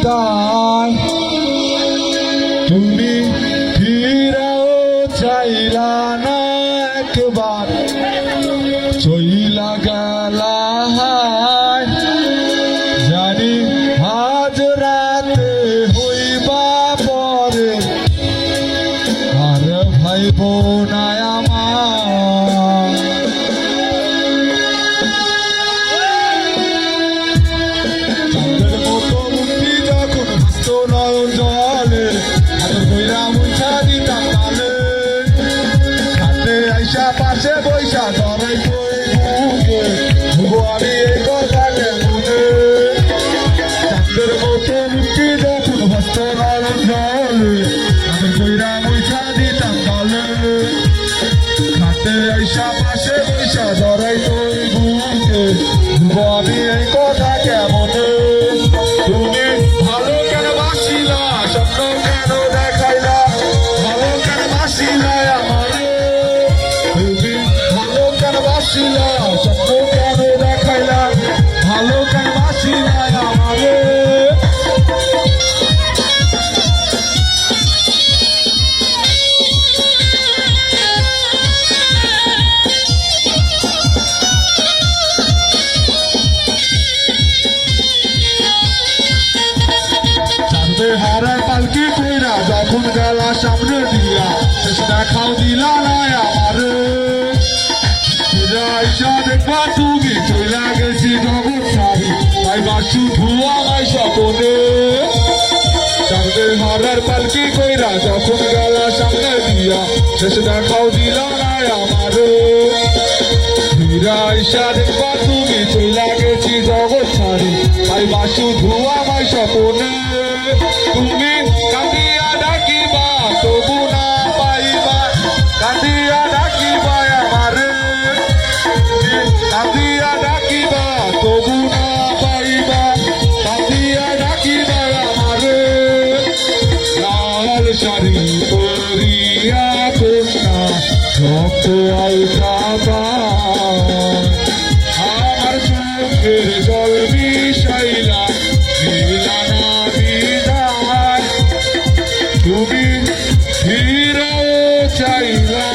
বিদায়। তুমি ফিরাও চাইলা না একবার। চইলা গেলা জানি আজ রাতে হইবা পরে। আর ভাই বোনায় হাতে পাশে বৈশা ধরে কই বুকে ভুগো এই কথাকে মনে চাঁদের মতো মুক্তি যখন ভাসত নয়ন জলে হাতের বইরা মুছা দিতাম তালে। হাতে আইসা পাশে বৈশা ধরে কই বুকে। ভুগো কেন বাসিলা স্বপ্ন কেন দেখাইলা ভালো কেন বাসিলা আমারে? চাঁদে হারায় পালকি কইরা যখন গেলা সামনে দিয়া। শেষ দেখাও দিলা না বাসু ধুয়া মাই স্বপনে। চাঁদে হারার পালকি কইরা যখন গেলা সামনে দিয়া। শেষ দেখাও দিলা না আমারে। ফিরে আইসা দেখবা তুমি চইলা গেছি জগৎ তাই বাসু ধুয়া মাই স্বপনে। তুমি কাঁদিয়া ডাকিবা, তবু না পাইবা। কাঁদিয়া চারি করিয়া কন্যা ভক্ত আমার চোখের জল বিষাইলা তুমি ফিরাও চাইলা